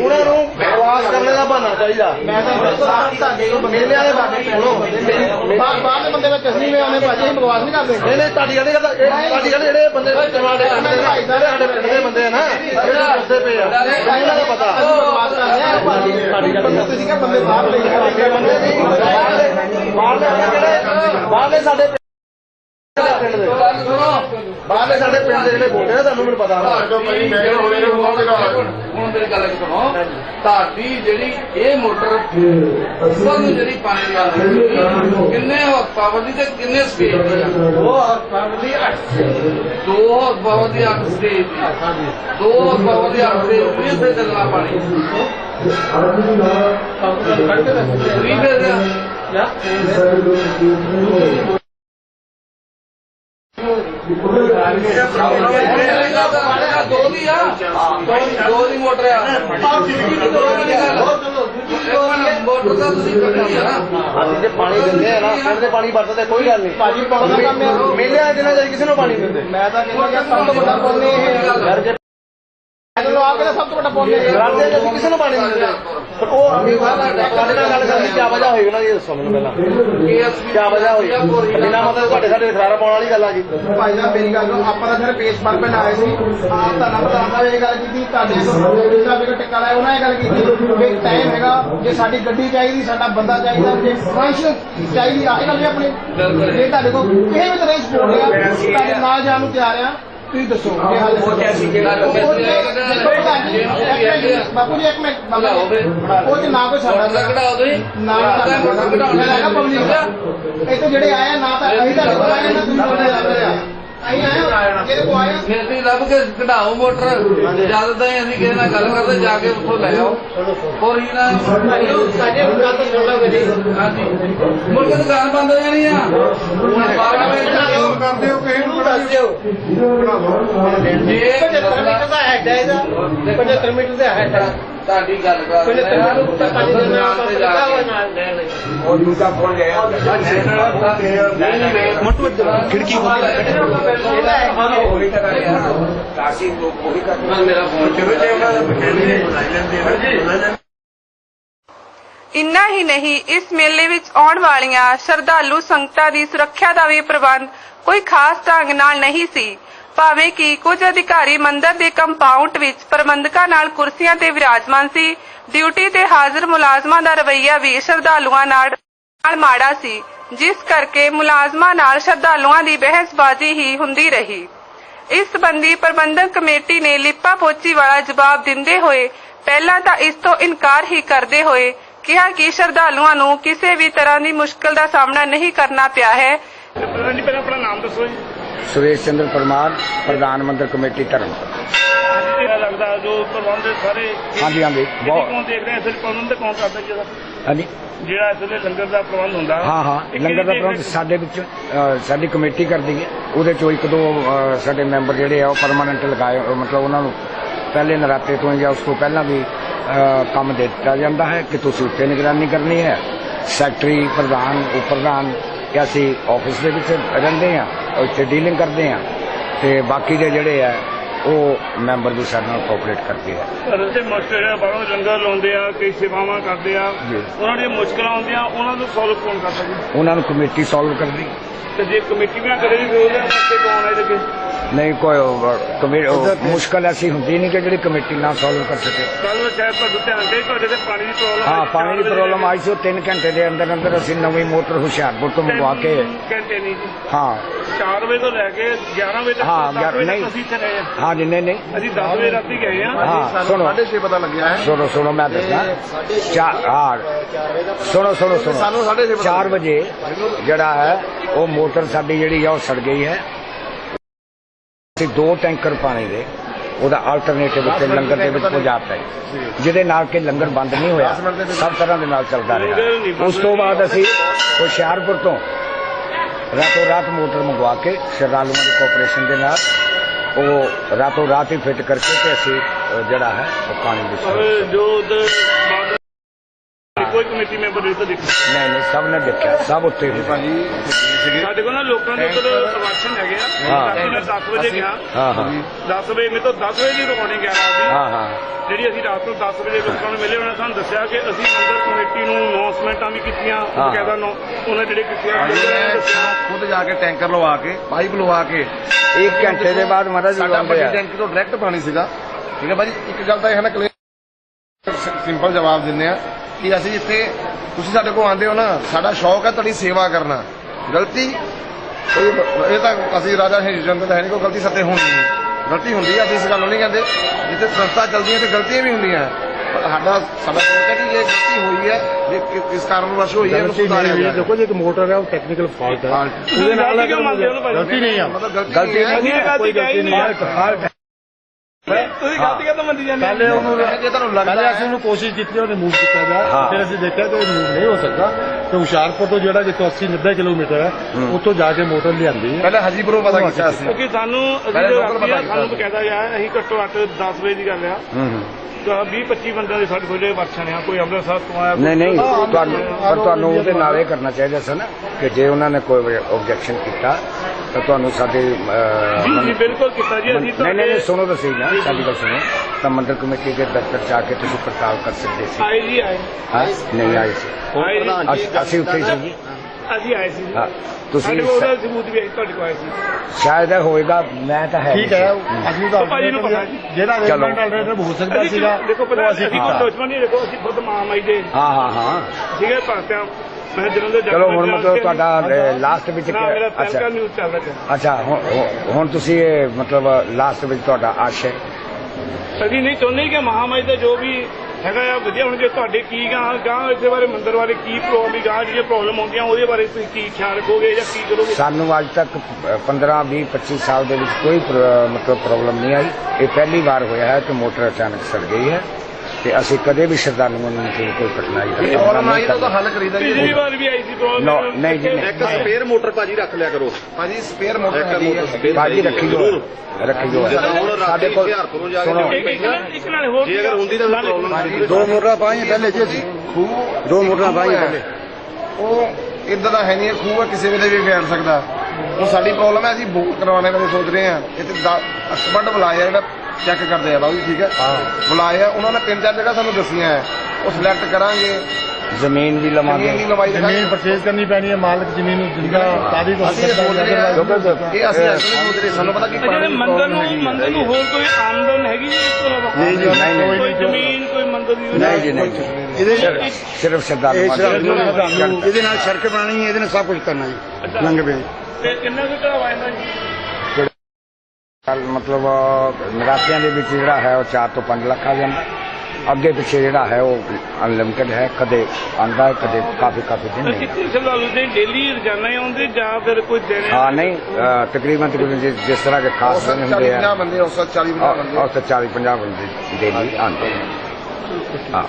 ਉਹਨਾਂ ਨੂੰ ਆਵਾਜ਼ ਕਰਨੇ ਦਾ ਬਹਾਨਾ ਚਾਹੀਦਾ। ਮੈਂ ਤਾਂ ਦੱਸਾਂ ਤੁਹਾਡੇ ਕੋਲ ਮੇਲਿਆਂ ਦੇ ਬਾਰੇ ਸੁਣੋ। ਬਾਹਰ ਬਾਹਰਲੇ ਬੰਦੇ ਵਿੱਚ ਅਸੀਂ ਵੀ ਆਉਂਦੇ ਭਾਜੀ ਅਸੀਂ ਬਕਵਾਸ ਨਹੀਂ ਕਰਦੇ। ਨਹੀਂ ਨਹੀਂ ਤੁਹਾਡੀ ਗੱਲ ਤੁਹਾਡੀ ਗੱਲ ਜਿਹੜੇ ਬੰਦੇ ਟਮਾਟੇ ਕਰਦੇ ਨੇ ਸਾਡੇ ਪਿੰਡ ਦੇ ਬੰਦੇ ਆ ਨਾ ਜਿਹੜੇ ਦੱਸਦੇ ਪਏ ਆ। ਇਹਨਾਂ ਦਾ ਪਤਾ। ਬਕਵਾਸ ਤੁਹਾਡੀ ਗੱਲ ਤੁਸੀਂ ਕਿਹਾ ਬੰਦੇ ਬਾਹਰਲੇ ਸਾਡੇ ਪਿੰਡ ਦੇ ਬਾਹਰਲੇ ਸਾਡੇ ਪਿੰਡ ਦੇ ਜਿਹੜੇ ਬੋਲਦੇ ਨੇ ਤੁਹਾਨੂੰ ਮੈਨੂੰ ਪਤਾ ਨਾ ਹੁਣ ਮੇਰੀ ਗੱਲ ਸੁਣੋ। ਤੁਹਾਡੀ ਜਿਹੜੀ ਇਹ ਮੋਟਰ ਉੱਪਰ ਨੂੰ ਜਿਹੜੀ ਪਾਣੀ ਦੀ ਆਉਂਦੀ ਕਿੰਨੇ ਪਾਵਰ ਦੀ ਤੇ ਕਿੰਨੇ ਸਪੀਡ ਦੀ ਉਹ ਪਾਵਲੀ 8 ਦੋ ਪਾਵਰ ਦੀ। 8 ਸਟੇਜ ਦੀ ਦੋ। ਪਾਵਰ ਦੀ 8 ਸਟੇਜ ਦੀ ਉੱਥੇ ਚੱਲਣਾ ਪਾਣੀ। ਫ੍ਰੀ ਫੇਰ ਦਾ ਦੋ ਦੀ ਆ ਦੋ ਦੀ ਮੋਟਰ ਆ ਮੋਟਰ ਤਾਂ ਤੁਸੀਂ ਕੱਢੀ ਆ ਨਾ ਅਸੀਂ ਤੇ ਪਾਣੀ ਦਿੰਦੇ ਆ ਨਾ ਪਾਣੀ ਵਰਤਦੇ ਕੋਈ ਗੱਲ ਨਹੀਂ। ਭਾਜੀ ਪਾਉਣ ਦਾ ਕੰਮ ਹੈ। ਮੇਲਿਆਂ ਦੇ ਦਿਨਾਂ 'ਚ ਕਿਸੇ ਨੂੰ ਪਾਣੀ ਦਿੰਦੇ? ਮੈਂ ਤਾਂ ਕਹਿੰਦਾ ਸਭ ਤੋਂ ਵੱਡਾ ਪੁੰਨ ਇਹ ਯਾਰ ਜੇ ਮੈਨੂੰ ਆਪ ਕਹਿੰਦਾ ਸਭ ਤੋਂ ਵੱਡਾ ਪੁੰਨ ਇਹ ਲੜਦੇ ਜੇ ਅਸੀਂ ਕਿਸੇ ਨੂੰ ਪਾਣੀ ਨਹੀਂ ਦਿੰਦੇ। ਪਰ ਉਹ ਤੁਹਾਡੇ ਨਾਲ ਗੱਲ ਕਰਨੀ ਕਿਆ ਵਜ੍ਹਾ ਹੋਈ ਉਹਨਾਂ ਦੀ ਇਹ ਦੱਸੋ ਮੈਨੂੰ ਪਹਿਲਾਂ। KSB ਕਿਆ ਵਜ੍ਹਾ ਹੋਈ? ਬਿਨਾਂ ਮਤਲਬ ਤੁਹਾਡੇ ਸਾਡੇ ਖਰਾਰਾ ਪਾਉਣ ਵਾਲੀ ਗੱਲ ਆ ਜੀ। ਭਾਈ ਸਾਹਿਬ ਮੇਰੀ ਗੱਲ ਸੁਣੋ ਆਪਾਂ ਤਾਂ ਫਿਰ ਪੇਸ਼ ਪਰ ਪਹਿਲਾਂ ਆਏ ਸੀ। ਆ ਤੁਹਾਨੂੰ ਪਤਾ ਇਹ ਗੱਲ ਕੀਤੀ ਤੁਹਾਡੇ ਕੋਲ ਜਿਹੜਾ ਵੀ ਟਿੱਕਾ ਲਾਇਆ ਉਹਨਾਂ ਇਹ ਗੱਲ ਕੀਤੀ ਵੀ ਟਾਈਮ ਹੈਗਾ ਜੇ ਸਾਡੀ ਗੱਡੀ ਚਾਹੀਦੀ ਸਾਡਾ ਬੰਦਾ ਚਾਹੀਦਾ ਜੇ ਫਰੰਸ਼ ਚਾਹੀਦੀ ਆ ਇਹ ਗੱਲ ਵੀ ਆਪਣੀ। ਜੇ ਤੁਹਾਡੇ ਕੋਲ ਕਿਸੇ ਵੀ ਤਰ੍ਹਾਂ ਦੀ ਸਪੋਰਟ ਆ ਤੁਹਾਡੇ ਨਾਲ ਜਾਣ ਨੂੰ ਤਿਆਰ ਆ ਤੁਸੀਂ ਦੱਸੋ। ਕੀ ਹਾਲ ਹੈ ਉਹ ਅਸੀਂ ਕਿਹੜਾ ਬਾਪੂ ਜੀ ਇੱਕ ਮਿੰਟ ਉਹ ਚ ਨਾ ਕੋਈ ਸਾਡਾ ਮੋਟਰ ਕਢਾਓ ਤੁਸੀਂ। ਨਾ ਨਾ ਮੋਟਰ ਕਢਾਉਣਾ ਪਬਲਿਕ ਇੱਥੇ ਜਿਹੜੇ ਆਏ ਆ ਨਾ ਤਾਂ ਅਸੀਂ ਤੁਹਾਡੇ ਕੋਲ ਆਏ ਆ, ਨਾ ਤੁਸੀਂ ਸਾਡੇ ਲੱਗ ਰਹੇ ਆ ਅਸੀਂ ਆਏ ਫਿਰ ਤੁਸੀਂ ਲੱਭ ਕੇ ਕਢਾਓ ਮੋਟਰ। ਜਦ ਤਾਈਂ ਅਸੀਂ ਕਿਸੇ ਨਾਲ ਗੱਲ ਕਰਦੇ ਜਾ ਕੇ ਉੱਥੋਂ ਲੈ ਆਓ। ਹੋਰ ਹੀ? ਨਾ ਸਾਡੇ ਗੱਲ ਤਾਂ ਲਓ ਜੀ ਹਾਂਜੀ। ਮੁੜ ਕੇ ਦੁਕਾਨ ਬੰਦ ਹੋ ਜਾਣੀ ਆ। ਹੁਣ 12 ਵਜੇ ਤੱਕ ਕਰਦੇ ਹੋ ਕਿਸੇ ਨੂੰ ਦੱਸ ਦਿਓ। ਜੇ 75 ਮੀਟਰ ਦਾ ਹੈਡ ਹੈ ਇਹਦਾ। 75 ਮੀਟਰ ਦਾ ਹੈਡ ਹੈ ਤੁਹਾਡੀ ਗੱਲ ਕਰ ਦੇ ਉਹ ਦੂਜਾ ਫੋਨ ਲਿਆ ਮਟੂ ਖਿੜਕੀ ਖੋਲ ਕਾਸੀ ਉਹੀ ਕਰ। ਮੇਰਾ ਫੋਨ ਚਲੋ ਜੇ ਉਹਨਾਂ ਇੰਨਾ ਹੀ ਨਹੀਂ ਇਸ ਮੇਲੇ ਵਿੱਚ ਆਉਣ ਵਾਲੀਆਂ ਸ਼ਰਧਾਲੂ ਸੰਗਤਾਂ ਦੀ ਸੁਰੱਖਿਆ ਦਾ ਵੀ ਪ੍ਰਬੰਧ ਕੋਈ ਖਾਸ ਢੰਗ ਨਾਲ ਨਹੀਂ ਸੀ। ਭਾਵੇਂ ਕਿ ਕੁਝ ਅਧਿਕਾਰੀ ਮੰਦਰ ਦੇ ਕੰਪਾਊਂਡ ਵਿੱਚ ਪ੍ਰਬੰਧਕਾਂ ਨਾਲ ਕੁਰਸੀਆਂ ਤੇ ਵਿਰਾਜਮਾਨ ਸੀ, ਡਿਊਟੀ ਤੇ ਹਾਜ਼ਰ ਮੁਲਾਜ਼ਮਾਂ ਦਾ ਰਵੱਈਆ ਵੀ ਸ਼ਰਧਾਲੂਆਂ ਨਾਲ ਮਾੜਾ ਸੀ, ਜਿਸ ਕਰਕੇ ਮੁਲਾਜ਼ਮਾਂ ਨਾਲ ਸ਼ਰਧਾਲੂਆਂ ਦੀ ਬਹਿਸਬਾਜ਼ੀ ਹੀ ਹੁੰਦੀ ਰਹੀ। ਇਸ ਸੰਬੰਧੀ ਪ੍ਰਬੰਧਕ ਕਮੇਟੀ ਨੇ ਲਿਪਾ ਪੋਚੀ ਵਾਲਾ ਜਵਾਬ ਦਿੰਦੇ ਹੋਏ ਪਹਿਲਾਂ ਤਾਂ ਇਸ ਤੋਂ ਇਨਕਾਰ ਹੀ ਕਰਦੇ ਹੋਏ ਕਿਹਾ ਕਿ ਸ਼ਰਧਾਲੂਆਂ ਨੂੰ ਕਿਸੇ ਵੀ ਤਰ੍ਹਾਂ ਦੀ ਮੁਸ਼ਕਲ ਦਾ ਸਾਹਮਣਾ ਨਹੀਂ ਕਰਨਾ ਪਿਆ ਹੈ। ਪਹਿਲਾਂ ਆਪਣਾ ਨਾਮ ਦੱਸੋ ਜੀ। ਸੁਰੇਸ਼ ਚੰਦਰ ਪਰਮਾਰ ਪ੍ਰਧਾਨ ਮੰਦਰ ਕਮੇਟੀ ਧਰਮ। ਲੱਗਦਾ ਜੋ ਪ੍ਰਬੰਧ ਸਾਰੇ ਹਾਂਜੀ, ਹਾਂਜੀ, ਬਹੁਤ- ਕੌਣ ਦੇਖ ਰਿਹਾ ਵੇਲੇ ਪ੍ਰਬੰਧ ਕੌਣ ਕਰਦਾ ਜੀ ਇਹਦਾ ਹਾਂਜੀ। ਜਿਹੜਾ ਇਸ ਵੇਲੇ ਲੰਗਰ ਦਾ ਪ੍ਰਬੰਧ ਹੁੰਦਾ। ਹਾਂ ਹਾਂ ਇਹ ਲੰਗਰ ਦਾ ਪ੍ਰਬੰਧ ਦੇਖ- ਸਾਡੇ ਵਿੱਚ ਅ, ਸਾਡੀ ਕਮੇਟੀ ਕਰਦੀ ਹੈ। ਉਹਦੇ ਚੋਂ ਇੱਕ ਦੋ ਅ, ਸਾਡੇ ਮੈਂਬਰ ਜਿਹੜੇ ਆ ਉਹ ਪਰਮਾਨੈਂਟ ਲਗਾਏ ਅ, ਮਤਲਬ ਉਹਨਾਂ ਨੂੰ ਪਹਿਲੇ ਨਰਾਤੇ ਤੋਂ ਜਾਂ ਉਸ ਤੋਂ ਪਹਿਲਾਂ ਵੀ ਅ, ਕੰਮ ਦੇ ਦਿੱਤਾ ਜਾਂਦਾ ਹੈ ਕਿ ਤੁਸੀਂ ਉੱਤੇ ਨਿਗਰਾਨੀ ਕਰਨੀ ਹੈ। ਸੈਕਟਰੀ ਪ੍ਰਧਾਨ ਉਪ ਪ੍ਰਧਾਨ ਕਿ ਅਸੀਂ ਆਫਿਸ ਦੇ ਵਿੱਚ ਰਹਿੰਦੇ ਆ ਉੱਥੇ ਡੀਲਿੰਗ ਕਰਦੇ ਆ ਤੇ ਬਾਕੀ ਦੇ ਜਿਹੜੇ ਆ ਉਹ ਮੈਂਬਰ ਵੀ ਸਾਡੇ ਨਾਲ ਕੋਆਪਰੇਟ ਕਰਦੇ ਆ। ਤੇ ਮੁਸ਼ਕਲ ਜਿਹੜਾ ਬਾਹਰੋਂ ਲੰਗਰ ਲਾਉਂਦੇ ਆ ਕਈ ਸੇਵਾਵਾਂ ਕਰਦੇ ਆ। ਉਹਨਾਂ ਦੀਆਂ ਮੁਸ਼ਕਲਾਂ ਆਉਂਦੀਆਂ ਉਹਨਾਂ ਨੂੰ ਸੋਲਵ ਕੌਣ ਕਰਦਾ ਜੀ? ਉਹਨਾਂ ਨੂੰ ਕਮੇਟੀ ਸੋਲਵ ਕਰਦੀ। ਤੇ ਜੇ ਕਮੇਟੀ ਵੀ ਨਾ ਕਰੇ ਵੀ ਉਹਦੇ ਵਾਸਤੇ ਕੌਣ ਹੈ ਲੱਗੇ ਨਹੀਂ ਕੋਈ ਉਹ ਕਮੇ- ਉਹ ਮੁਸ਼ਕਲ ਐਸੀ ਹੁੰਦੀ ਨਹੀਂ ਕਿ ਜਿਹੜੀ ਕਮੇਟੀ ਨਾ ਸੋਲਵ ਕਰ ਸਕੇ। ਕੱਲ ਸ਼ਾਇਦ ਤੁਹਾਨੂੰ ਧਿਆਨ ਦੇ ਤੁਹਾਡੇ ਤੇ ਪਾਣੀ ਦੀ ਪ੍ਰੋਬਲਮ ਹਾਂ ਪਾਣੀ ਦੀ ਪ੍ਰੋਬਲਮ ਆਈ ਸੀ ਉਹ 3 ਘੰਟੇ ਦੇ ਅੰਦਰ ਅੰਦਰ ਅਸੀਂ ਨਵੀਂ ਮੋਟਰ ਹੁਸ਼ਿਆਰਪੁਰ ਤੋਂ ਮੰਗਵਾ ਕੇ ਘੰਟੇ ਨਹੀਂ ਜੀ। ਹਾਂ। 4 ਵਜੇ ਤੋਂ ਲੈ ਕੇ 11 ਵਜੇ ਤੱਕ ਹਾਂ, 10 ਵਜੇ ਨਹੀਂ। ਅਸੀਂ ਇੱਥੇ ਰਹੇ ਹਾਂ। ਜੀ ਨਹੀਂ ਨਹੀਂ। ਅਸੀਂ 10 ਵਜੇ ਰਾਤੀ ਗਏ ਆ ਹਾਂ ਸੁਣੋ। ਸਾਢੇ ਛੇ ਪਤਾ ਲੱਗਿਆ ਹੈ। ਸੁਣੋ ਸੁਣੋ ਮੈਂ ਦੱਸਦਾ। ਚਾਰ ਹਾਂ। ਸੁਣੋ ਸੁਣੋ ਸੁਣੋ। ਸਾਨੂੰ ਸਾਢੇ ਛੇ ਪਤਾ 4 ਵਜੇ ਜਿਹੜਾ ਹੈ ਉਹ ਮੋਟਰ ਸਾਡੀ ਜਿਹੜੀ ਆ ਉਹ ਸੜ ਗਈ ਹੈ। ਅਸੀਂ ਦੋ ਟੈਂਕਰ ਪਾਣੀ ਦੇ ਉਹਦਾ ਆਲਟਰਨੇਟਿਵ ਉੱਤੇ ਲੰਗਰ ਦੇ ਵਿੱਚ ਪਹੁੰਚਾਤਾ ਹੈ ਜਿਹਦੇ ਨਾਲ ਕਿ ਲੰਗਰ ਬੰਦ ਨਹੀਂ ਹੋਇਆ ਸਭ ਤਰ੍ਹਾਂ ਦੇ ਨਾਲ ਚੱਲਦਾ ਰਿਹਾ। ਉਸ ਤੋਂ ਬਾਅਦ ਅਸੀਂ ਹੁਸ਼ਿਆਰਪੁਰ ਤੋਂ ਰਾਤੋਂ ਰਾਤ ਮੋਟਰ ਮੰਗਵਾ ਕੇ ਸ਼ਰਧਾਲੂਆਂ ਦੀ ਕੋਆਪਰੇਸ਼ਨ ਦੇ ਨਾਲ ਉਹ ਰਾਤੋਂ ਰਾਤ ਹੀ ਫਿੱਟ ਕਰਕੇ ਤੇ ਅਸੀਂ ਜਿਹੜਾ ਹੈ ਉਹ ਪਾਣੀ ਜੋ ਉਧਰ ਕੋਈ ਕਮੇਟੀ ਮੈਂਬਰ ਇਹ ਤਾਂ ਦੇਖੋ। ਨਹੀਂ ਨਹੀਂ ਸਭ ਨੇ ਦੇਖਿਆ ਸਭ ਉੱਤੇ ਹੀ ਸਾਡੇ ਕੋਲ ਨਾ ਲੋਕਾਂ ਦੇ ਉੱਧਰ ਅਵਾਸ਼ਨ ਹੈਗੇ ਆ। ਹਾਂ। ਰਾਤੀ ਮੈਂ 10 ਵਜੇ ਗਿਆ ਹਾਂ ਹਾਂ। 10 ਵਜੇ ਮੇਰੇ ਤੋਂ 10 ਵਜੇ ਦੀ ਰਿਕਾਰਡਿੰਗ ਗਿਆ ਹਾਂ ਹਾਂ। ਜਿਹੜੀ ਅਸੀਂ ਰਾਤ ਨੂੰ 10 ਵਜੇ ਲੋਕਾਂ ਨੂੰ ਮਿਲੇ ਉਹਨਾਂ ਸਾਨੂੰ ਦੱਸਿਆ ਕਿ ਅਸੀਂ ਮੰਦਰ ਕਮੇਟੀ ਨੂੰ ਅਨਾਉਂਸਮੈਂਟਾਂ ਵੀ ਕੀਤੀਆਂ ਹਾਂ। ਬਕਾਇਦਾ ਨੌ- ਉਹਨਾਂ ਜਿਹੜੇ ਕੀਤੀਆਂ ਉਹਨਾਂ ਨੇ ਦੱਸਿਆ। ਖੁਦ ਜਾ ਕੇ ਟੈਂਕਰ ਲਵਾ ਕੇ ਪਾਈਪ ਲਵਾ ਕੇ ਇੱਕ ਘੰਟੇ ਦੇ ਬਾਅਦ ਮਹਾਰਾਜ ਸਾਡਾ ਲਗਾਉਂਦੇ ਵੱਡੀ ਆ ਟੈਂਕੀ ਤੋਂ ਡਾਇਰੈਕਟ ਪਾਣੀ ਸੀਗਾ। ਠੀਕ ਹੈ ਭਾਜੀ ਇੱਕ ਗੱਲ ਤਾਂ ਇਹ ਹੈ ਨਾ ਕਲੀਅਰ ਸਿੰਪਲ ਜਵਾਬ ਦਿੰਦੇ ਆ। ਕਿ ਅਸੀਂ ਇੱਥੇ ਤੁਸੀਂ ਸਾਡੇ ਕੋਲ ਆਉਂਦੇ ਹੋ ਨਾ ਸਾਡਾ ਸ਼ੌਕ ਹੈ ਤੁਹਾਡੀ ਸੇਵਾ ਕਰਨਾ। ਗਲਤੀ? ਕੋਈ ਇਹ ਤਾਂ ਅਸੀਂ ਰਾਜਾ ਹਿੰਦੂ ਤਾਂ ਹੈ ਨਹੀਂ ਕੋਈ ਗਲਤੀ ਸੱਤੇ ਹੋਣੀ ਨਹੀਂ। ਗਲਤੀ ਹੁੰਦੀ ਹੈ ਅਸੀਂ ਇਸ ਗੱਲ ਨੂੰ ਨਹੀਂ ਕਹਿੰਦੇ। ਜਿੱਥੇ ਸੰਸਥਾ ਚੱਲਦੀ ਹੈ ਤੇ ਗਲਤੀਆਂ ਵੀ ਹੁੰਦੀਆਂ। ਪਰ ਸਾਡਾ ਸਾਡਾ ਸੋਚ ਹੈ ਕਿ ਇਹ ਗਲਤੀ ਹੋਈ ਹੈ ਜੇ ਇਸ ਕਾਰਨ ਵਸ਼ ਹੋਈ ਹੈ ਇਹਨੂੰ ਸੁਧਾਰਿਆ ਜਾਏ। ਦੇਖੋ ਜੀ ਇੱਕ ਮੋਟਰ ਹੈ ਉਹ ਟੈਕਨੀਕਲ ਫਾਲਟ ਹੈ। ਉਹਦੇ ਨਾਲ ਹੋ ਉਹਨੂੰ? ਗਲਤੀ ਨਹੀਂ ਆ। ਮਤਲਬ ਗਲਤੀ ਨਹੀਂ ਹੈ। ਇਹ ਗਲਤੀ ਨਹੀਂ ਆ। ਤੁਸੀਂ ਗਲਤੀ ਕਦੋਂ ਮੰਨੀ ਜਾਂਦੇ ਪਹਿਲੇ ਉਹਨੂੰ ਜੇ ਤੁਹਾਨੂੰ ਲੱਗਦਾ ਪਹਿਲੇ ਅਸੀਂ ਹੈ ਉਹਨੂੰ ਕੋਸ਼ਿਸ਼ ਕੀਤੀ ਉਹ ਰਿਮੂਵ ਕੀਤਾ। ਗਿਆ ਫਿਰ ਅਸੀਂ ਦੇਖਿਆ ਕਿ ਰਿਮੂਵ ਨਹੀਂ ਹੋ ਸਕਦਾ। ਤੇ ਹੁਸ਼ਿਆਰਪੁਰ ਤੋਂ ਜਿਹੜਾ ਜਿੱਥੋਂ 80 90 ਕਿਲੋਮੀਟਰ ਹੈ ਉੱਥੋਂ ਜਾ ਕੇ ਮੋਟਰ ਲਿਆਂਦੀ ਹੈ। ਪਹਿਲਾਂ ਹਜੀਪੁਰੋਂ ਪਤਾ ਕੀਤਾ ਸੀ। ਕਿਉਂਕਿ ਸਾਨੂੰ ਅਸੀਂ ਜੋ ਪਤਾ ਸਾਨੂੰ। ਬਕਾਇਦਾ ਆ ਅਸੀਂ ਘੱਟੋ ਘੱਟ 10 ਵਜੇ ਦੀ ਗੱਲ ਆ। ਹੂੰ ਹੂੰ। 20 25 ਬੰਦਿਆਂ ਦੇ ਸਾਡੇ ਕੋਲ ਵਰਸ਼ਨ ਆ ਕੋਈ ਅੰਮ੍ਰਿਤਸਰ ਤੋਂ ਆਇਆ ਨਹੀਂ ਨਹੀਂ ਤੁਹਾਨੂੰ ਪਰ ਤੁਹਾਨੂੰ ਉਹਦੇ ਨਾਲ ਇਹ ਕਰਨਾ ਚਾਹੀਦਾ ਸੀ ਨਾ ਕਿ ਜੇ ਉਹਨਾਂ ਨੇ ਕੋਈ ਆਬਜੈਕਸ਼ਨ ਕੀਤਾ ਤਾਂ ਤੁਹਾਨੂੰ ਸਾਡੇ ਅਹ, ਜੀ ਜੀ ਬਿਲਕੁਲ ਕੀਤਾ ਜੀ ਅਸੀਂ ਨਹੀਂ ਨਹੀਂ ਨਹੀਂ ਸੁਣੋ ਤਾਂ ਸਹੀ ਨਾ ਸਾਡੀ ਗੱਲ ਸੁਣੋ। ਤਾਂ ਮੰਦਰ ਕਮੇਟੀ ਦੇ ਦਫ਼ਤਰ ਜਾ ਕੇ ਤੁਸੀਂ ਪੜਤਾਲ ਕਰ ਸਕਦੇ ਸੀ। ਆਏ ਜੀ ਆਏ। ਹਾਂ ਨਹੀਂ ਆਏ ਸੀ। ਆਏ ਜੀ। ਅਸੀਂ- ਅਸੀਂ ਉੱਥੇ ਹੀ ਸੀ ਜੀ। ਅਸੀਂ ਆਏ ਸੀ ਜੀ। ਹਾਂ ਸਾਡੇ ਤੁਸੀਂ ਕੋਲ ਉਹਦਾ ਸਬੂਤ ਵੀ ਹੈ ਤੁਹਾਡੇ ਕੋਲ ਆਏ ਸੀ। ਸ਼ਾਇਦ ਇਹ ਹੋਏਗਾ ਮੈਂ ਤਾਂ ਹੈ ਠੀਕ ਨਹੀਂ ਹੈ ਸੀ। ਅਸੀਂ ਤਾਂ ਭਾਜੀ ਨੂੰ ਪਤਾ ਜੀ। ਜਿਹੜਾ ਅਰੇਂਜਮੈਂਟ ਆਲਰੇਡੀ ਹੋ ਸਕਦਾ ਅਸੀਂ ਸੀਗਾ। ਦੇਖੋ ਪਹਿਲਾਂ ਉਹ ਅਸੀਂ ਕੋਈ ਦੁਸ਼ਮਣ ਨਹੀਂ ਦੇਖੋ ਅਸੀਂ ਖੁਦ ਮਾਂ ਮਾਈ ਦੇ। ਹਾਂ ਹਾਂ ਹਾਂ। ਸੀਗੇ ਭਾਰਤਿਆਂ ਮੈਂ ਜਦੋਂ ਦੇ ਚਲੋ ਹੁਣ ਮਤਲਬ ਤੁਹਾਡਾ ਲਾਸਟ ਵਿੱਚ ਮੇਰਾ ਕਿ- ਅੱਛਾ ਪਹਿਲਾ ਨਿਊਜ਼ ਅੱਛਾ ਹੁਣ- ਹੁਣ- ਹੁਣ ਤੁਸੀਂ ਇਹ ਮਤਲਬ ਲਾਸਟ ਵਿੱਚ ਤੁਹਾਡਾ ਆਸ਼ੇ। ਅਸੀਂ ਨਹੀਂ ਚਾਹੁੰਦੇ ਕਿ ਮਹਾਮਾਈ ਦਾ ਜੋ ਵੀ ਹੈਗਾ ਆ ਵਧੀਆ ਹੁਣ ਜੇ ਤੁਹਾਡੇ ਕੀ ਗਾਂ ਗਾਂ ਇਸੇ ਬਾਰੇ ਮੰਦਰ ਬਾਰੇ ਕੀ ਪ੍ਰੋਬਲਮ ਗਾਂ ਜਿਹੜੀਆਂ ਪ੍ਰੋਬਲਮ ਆਉਂਦੀਆਂ ਉਹਦੇ ਬਾਰੇ ਤੁਸੀਂ ਕੀ ਖਿਆਲ ਰੱਖੋਗੇ ਜਾਂ ਕੀ ਕਰੋਗੇ? ਸਾਨੂੰ ਅੱਜ ਤੱਕ 15 20 25 ਸਾਲ ਦੇ ਵਿੱਚ ਕੋਈ ਪ੍ਰ- ਮਤਲਬ ਪ੍ਰੋਬਲਮ ਨਹੀਂ ਆਈ। ਇਹ ਪਹਿਲੀ ਵਾਰ ਹੋਇਆ ਹੈ ਕਿ ਮੋਟਰ ਅਚਾਨਕ ਸੜ ਗਈ ਹੈ। ਤੇ ਅਸੀਂ ਕਦੇ ਵੀ ਸ਼ਰਧਾਲੂਆਂ ਨੂੰ ਕੋਈ ਕੋਈ ਕਠਿਨਾਈ ਦਾ ਪ੍ਰੋਬਲਮ ਆਈ ਨਹੀਂ ਤਾਂ ਹੱਲ ਕਰੀਦਾ ਜੀ। ਪਿਛਲੀ ਵਾਰ ਵੀ ਆਈ ਸੀ ਪ੍ਰੋਬਲਮ ਨਹੀਂ ਜੀ, ਨਹੀਂ। ਇੱਕ ਸਪੇਅਰ ਮੋਟਰ ਭਾਜੀ ਰੱਖ ਲਿਆ ਕਰੋ। ਭਾਜੀ ਸਪੇਅਰ ਮੋਟਰ ਹੈਗੀ ਹੈ ਬਾਜੀ ਰੱਖੀ ਜੋ ਰੱਖੀ ਜੋ। ਸਾਡੇ ਕੋਲ ਇੱਕ ਇੱਕ ਨਾ- ਇੱਕ ਨਾਲ ਹੋਰ ਜੇ ਅਗਰ ਹੁੰਦੀ ਤਾਂ ਪ੍ਰੋਬਲਮ ਦੋ ਮੋਟਰਾਂ ਪਾਈਆਂ ਪਹਿਲੇ ਜੀ ਅਸੀਂ। ਖੂਹ ਦੋ ਮੋਟਰਾਂ ਪਾਈਆਂ ਪਹਿਲੇ। ਉਹ ਇਦਾਂ ਦਾ ਹੈ ਨਹੀਂ ਇਹ ਖੂਹ ਹੈ ਕਿਸੇ ਵੇਲੇ ਵੀ ਫੈਲ ਸਕਦਾ। ਉਹ ਸਾਡੀ ਪ੍ਰੋਬਲਮ ਹੈ ਅਸੀਂ ਬੁੱਕ ਕਰਵਾਉਣੇ ਬਾਰੇ ਸੋਚ ਰਹੇ ਹਾਂ। ਇੱਥੇ ਐਕਸਪਰਟ ਬੁਲਾਇਆ ਜਿਹੜਾ ਚੈੱਕ ਕਰਦੇ ਆ ਬਾਬੂ ਠੀਕ ਹੈ? ਬੁਲਾਇਆ ਉਹਨਾਂ ਨੇ ਤਿੰਨ ਚਾਰ ਜਗ੍ਹਾ ਸਾਨੂੰ ਦੱਸੀਆਂ ਹੈ ਉਹ ਸਿਲੈਕਟ ਕਰਾਂਗੇ। ਜ਼ਮੀਨ ਵੀ ਜ਼ਮੀਨ ਦੀ ਲਵਾਂਗੇ ਲੰਬਾਈ ਜ਼ਮੀਨ ਪਰਚੇਜ਼ ਕਰਨੀ ਪੈਣੀ ਹੈ ਮਾਲਕ ਜ਼ਮੀਨ ਨੂੰ ਜਿੰਦਾ ਤਾਰੀਖ ਹੋ। ਅਸੀਂ ਇਹ ਸੋਚ ਰਹੇ ਹਾਂ ਇਹ ਅਸੀਂ ਐਕਚੁਅਲੀ ਸੋਚ ਰਹੇ ਸਾਨੂੰ ਪਤਾ ਕੀ ਜਿਹੜੇ ਪਾਣੀ ਮੰਦਰ ਨੂੰ। ਮੰਦਰ ਨੂੰ ਹੋਰ ਕੋਈ ਆਮਦਨ ਹੈਗੀ ਜੀ ਇਸ ਤੋਂ ਇਲਾਵਾ? ਨਹੀਂ ਜੀ, ਨਹੀਂ, ਨਹੀਂ। ਕੋਈ ਜ਼ਮੀਨ ਕੋਈ ਮੰਦਰ ਦੀ ਨਹੀਂ ਜੀ ਨਹੀਂ। ਇਹਦੇ ਸਿਰਫ- ਸਿਰਫ ਸ਼ਰਧਾਲੂਆਂ ਦੀ ਇਹਦੇ ਨਾਲ ਸੜਕ ਬਣਾਣੀ ਹੈ ਇਹਦੇ ਨਾਲ ਸਭ ਕੁਝ ਕਰਨਾ ਜੀ। ਲੰਘ ਪਏ। ਤੇ ਕਿੰਨਾ ਕੁ ਵਾਇਦਾ ਜੀ? ਕੱਲ ਮਤਲਬ ਨਰਾਤਿਆਂ ਦੇ ਵਿੱਚ ਜਿਹੜਾ ਹੈ ਉਹ 4 ਤੋਂ 5 ਲੱਖ ਆ ਜਾਂਦਾ। ਅੱਗੇ ਪਿੱਛੇ ਜਿਹੜਾ ਹੈ ਉਹ ਅਨਲਿਮਟਿਡ ਹੈ ਕਦੇ ਆਂਦਾ ਹੈ ਕਦੇ ਕਾਫੀ ਕਾਫੀ ਦਿਨ ਨਹੀਂ ਕਿਤੇ ਸ਼ਰਧਾਲੂ ਦੇ ਡੇਲੀ ਰੋਜ਼ਾਨਾ ਹੀ ਆਉਂਦੇ ਜਾਂ ਫਿਰ ਕੋਈ ਦਿਨ ਹਾਂ ਨਹੀਂ ਅ, ਤਕਰੀਬਨ ਤਕਰੀਬਨ ਜਿਸ- ਜਿਸ ਤਰ੍ਹਾਂ ਦੇ ਖਾਸ ਦਿਨ ਹੁੰਦੇ ਆ। 40 ਬੰਦੇ ਔਸਤ 40 50 ਬੰਦੇ। ਔਰ 40 50 ਬੰਦੇ ਡੇਲੀ ਆਉਂਦੇ ਆ। ਹਾਂ।